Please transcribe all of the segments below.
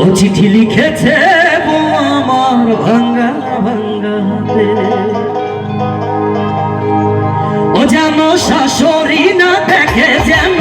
ও চিঠি লিখেছে আমার ভাঙ্গা ভাঙ্গাতে ও যেন শাশুড়ি না দেখে যেন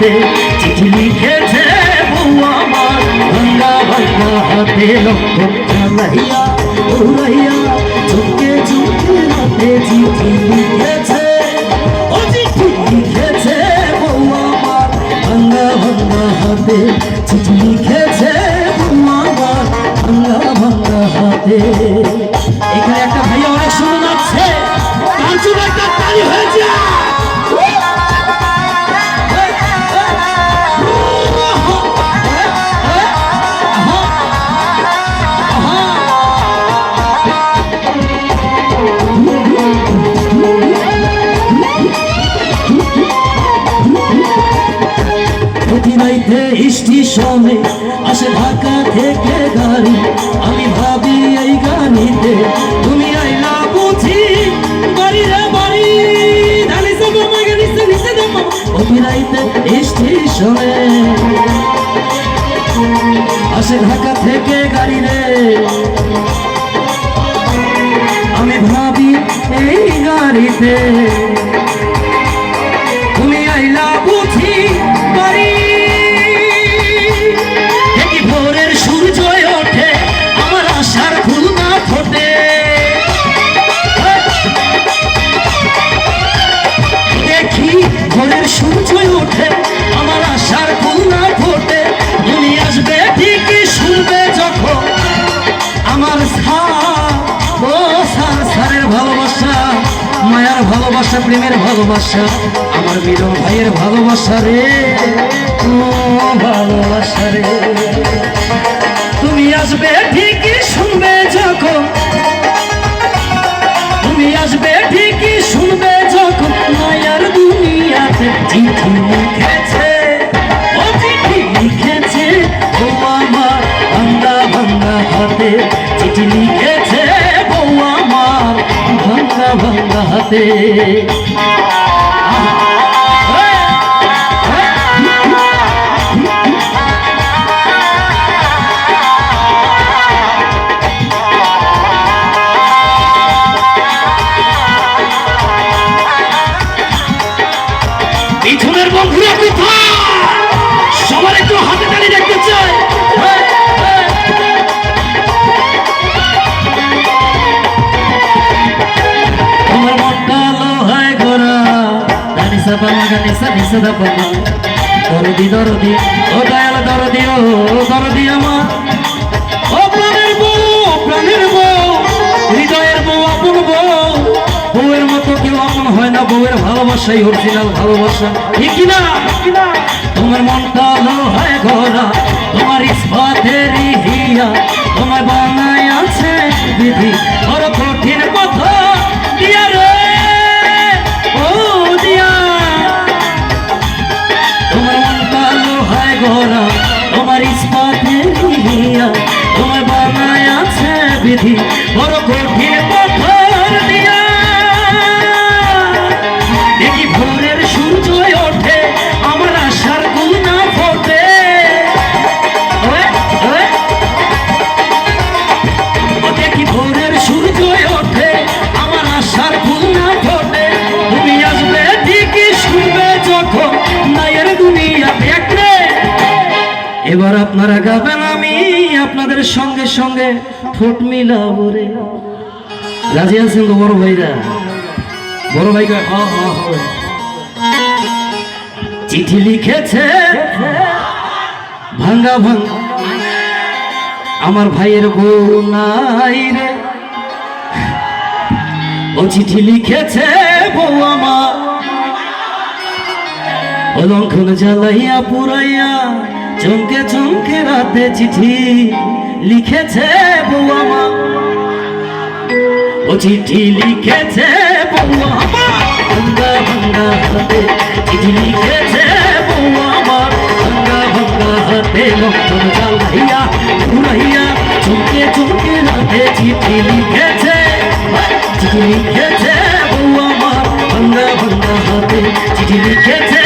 হাতে, চিঠি লিখেছে আমার। ভাঙ্গা ভাঙ্গা হাতে লক্ষ চালাইয়া উড়াইয়া চোখে চোখে রাতে চিঠি লিখেছে। ও চিঠি লিখেছে বউ আমার। ভাঙ্গা ভাঙ্গা হাতে চিঠি লিখেছে বউ আমার। ভাঙ্গা ভাঙ্গা হাতে। এখানে একটা ভাইয়া অনেক সুন্দর তার জন্য তালি হয়েছে। প্রতিরাইতে স্টেশনে আসে ঢাকা থেকে গাড়ি। আমি ভাবি এই গাড়িতে তুমি আইলা বুঝি বাড়ি। রে বাড়ি দে বাবা প্রতিরাইতে স্টেশনে আসে ঢাকা থেকে গাড়ি রে। আমি ভাবি এই গাড়িতে প্রেমের ভালোবাসা, আমার মিলন ভাইয়ের ভালোবাসা রে। ভালোবাসা রে। তুমি আসবে ঠিকই শুনবে যখন। তুমি আসবে ঠিকই শুনবে যখন। মায়ার দুনিয়াতে চিঠি লিখেছে, ও চিঠি লিখেছে। ও আমার ভাঙ্গা ভাঙ্গা হাতে চিঠি লিখেছে ভাঙ্গা পিছনের বন্ধুরা হৃদয়ের বউ আপন বউ বউয়ের মতো কেউ আপন হয় না, বউয়ের ভালোবাসাই অরিজিনাল ভালোবাসা। ঠিক না তোমার মনটা লোহায় ঘোরা এবার আপনারা গাবেন আমি আপনাদের সঙ্গে সঙ্গে ঠোঁট মিলাবো রে। রাজি আছেন তো বড় ভাইরা? বড় ভাই। চিঠি লিখেছে, ভাঙ্গা ভাঙ্গা। আমার ভাইয়ের বউ নাই রে। ও চিঠি লিখেছে, বউ আমার। কলঙ্কন জ্বালাইয়া পুরাইয়া, চমকে চমকে রাতে চিঠি লিখেছে বুয়ামা ও চিঠি লিখেছে বুয়ামা ভাঙ্গা ভাঙ্গা হাতে চিঠি লিখেছে বুয়ামা ভাঙ্গা ভাঙ্গা হাতে লঙ্কন জ্বালাইয়া, পুরাইয়া, চমকে চমকে রাতে চিঠি লিখেছে। চিঠি লিখেছে বুয়ামা ভাঙ্গা ভাঙ্গা হাতে চিঠি লিখেছে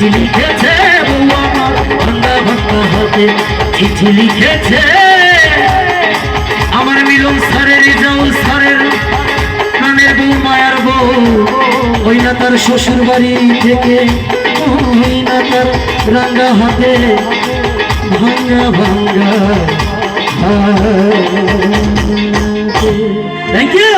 চিঠি লিখেছে আমার ভাঙ্গা ভাঙ্গা হাতে চিঠি লিখেছে। আমার মিলন সারের যাও সারের প্রাণের বউ, মায়ার বউ, ওই না তার শ্বশুর বাড়ি থেকে, ওই না তার রাঙ্গা হাতে ভাঙ্গা ভাঙ্গা থ্যাংক ইউ